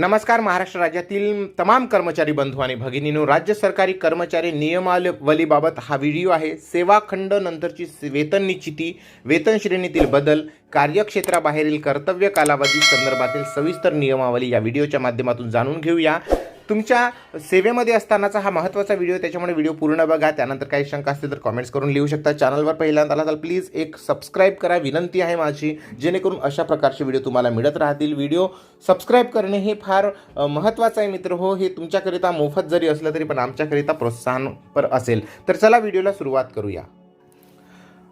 नमस्कार महाराष्ट्र राज्यातील तमाम कर्मचारी बंधू आणि भगिनीनो राज्य सरकारी कर्मचारी नियमावलीबाबत हा व्हिडिओ आहे. सेवाखंड नंतरची वेतन निश्चिती वेतन श्रेणीतील बदल कार्यक्षेत्राबाहेरील कर्तव्य कालावधी संदर्भातील सविस्तर नियमावली या व्हिडिओच्या माध्यमातून जाणून घेऊया. तुमच्या सेवेमध्ये असतानाचा हा महत्त्वाचा व्हिडिओ त्याच्यामुळे व्हिडिओ पूर्ण बघा. त्यानंतर काही शंका असतील तर कॉमेंट्स करून लिहू शकता. चॅनलवर पहिल्यांदा आला तर प्लीज एक सबस्क्राईब करा. विनंती आहे माझी जेणेकरून अशा प्रकारचे व्हिडिओ तुम्हाला मिळत राहतील. व्हिडिओ सबस्क्राईब करणे हे फार महत्त्वाचं आहे मित्र. हो हे तुमच्याकरिता मोफत जरी असलं तरी पण आमच्याकरिता प्रोत्साहनपर असेल. तर चला व्हिडिओला सुरुवात करूया.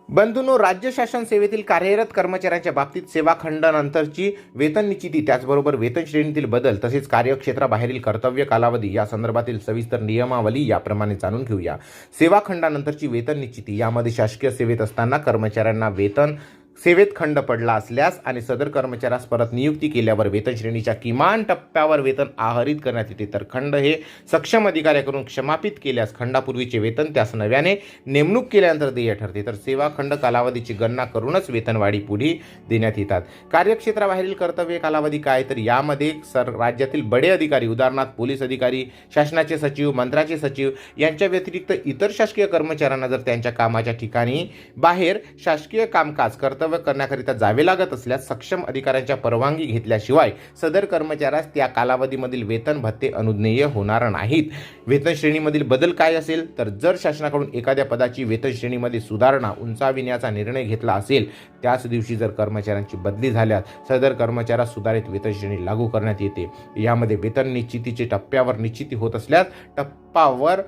बंधूंनो राज्य शासन सेवेतील कार्यरत कर्मचाऱ्यांच्या बाबतीत सेवा खंडानंतरची वेतन निश्चिती त्याचबरोबर वेतन श्रेणीतील बदल तसेच कार्यक्षेत्राबाहेरील कर्तव्य कालावधी या संदर्भातील सविस्तर नियमावली याप्रमाणे जाणून घेऊया. सेवा खंडानंतरची वेतन निश्चिती यामध्ये शासकीय सेवेत असताना कर्मचाऱ्यांना वेतन सेवेत खंड पडला असल्यास आणि सदर कर्मचाऱ्यास परत नियुक्ती केल्यावर वेतन श्रेणीच्या किमान टप्प्यावर वेतन आहरित करण्यात येते. तर खंड हे सक्षम अधिकाऱ्याकडून क्षमापित केल्यास खंडापूर्वीचे वेतन त्यास नव्याने नेमणूक केल्यानंतर देय ठरते. तर सेवा खंड कालावधीची गणना करूनच वेतनवाढी पुढे देण्यात येतात. कार्यक्षेत्राबाहेरील कर्तव्य कालावधी काय? तर यामध्ये सर राज्यातील बडे अधिकारी उदाहरणार्थ पोलीस अधिकारी शासनाचे सचिव मंत्राचे सचिव यांच्या व्यतिरिक्त इतर शासकीय कर्मचाऱ्यांना जर त्यांच्या कामाच्या ठिकाणी बाहेर शासकीय कामकाज कर्तव्य करण्याकरिता जावे लागत असल्यास सक्षम अधिकाऱ्यांच्या परवानगी घेतल्याशिवाय सदर कर्मचाऱ्यास त्या कालावधीमधील वेतन भत्ते अनुज्ञेय होणार नाहीत. वेतन श्रेणीमधील बदल काय असेल? तर जर शासनाकडून एखाद्या पदाची वेतन श्रेणीमध्ये सुधारणा उंचाविण्याचा निर्णय घेतला असेल त्याच दिवशी जर कर्मचाऱ्यांची बदली झाल्यास सदर कर्मचाऱ्यास सुधारित वेतन श्रेणी लागू करण्यात येते. यामध्ये वेतन निश्चितीचे टप्प्यावर निश्चिती होत असल्यास टप्पावर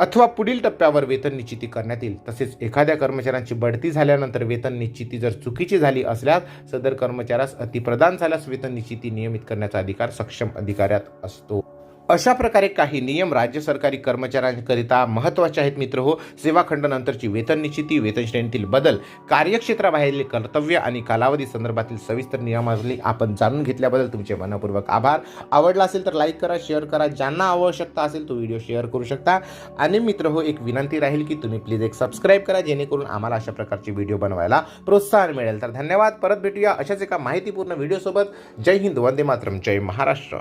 अथवा पुढील टप्प्यावर वेतन निश्चिती करण्यात येईल. तसेच एखाद्या कर्मचाऱ्यांची बढती झाल्यानंतर वेतन निश्चिती जर चुकीची झाली असल्यास सदर कर्मचाऱ्यास अतिप्रदान झाल्यास वेतन निश्चिती नियमित करण्याचा अधिकार सक्षम अधिकाऱ्यात असतो. अशा प्रकारे काही नियम राज्य सरकारी कर्मचाऱ्यांकरिता महत्त्वाचे आहेत मित्र हो. सेवाखंडानंतरची वेतन निश्चिती वेतन श्रेणीतील बदल कार्यक्षेत्राबाहेरील कर्तव्य आणि कालावधी संदर्भातील सविस्तर नियमावली आपण जाणून घेतल्याबद्दल तुमचे मनपूर्वक आभार. आवडला असेल तर लाईक करा शेअर करा. ज्यांना आवश्यकता असेल तो व्हिडिओ शेअर करू शकता. आणि मित्र हो एक विनंती राहील की तुम्ही प्लीज एक सबस्क्राईब करा जेणेकरून आम्हाला अशा प्रकारचे व्हिडिओ बनवायला प्रोत्साहन मिळेल. तर धन्यवाद. परत भेटूया अशाच एका माहितीपूर्ण व्हिडिओसोबत जय हिंद वंदे मातरम. जय महाराष्ट्र.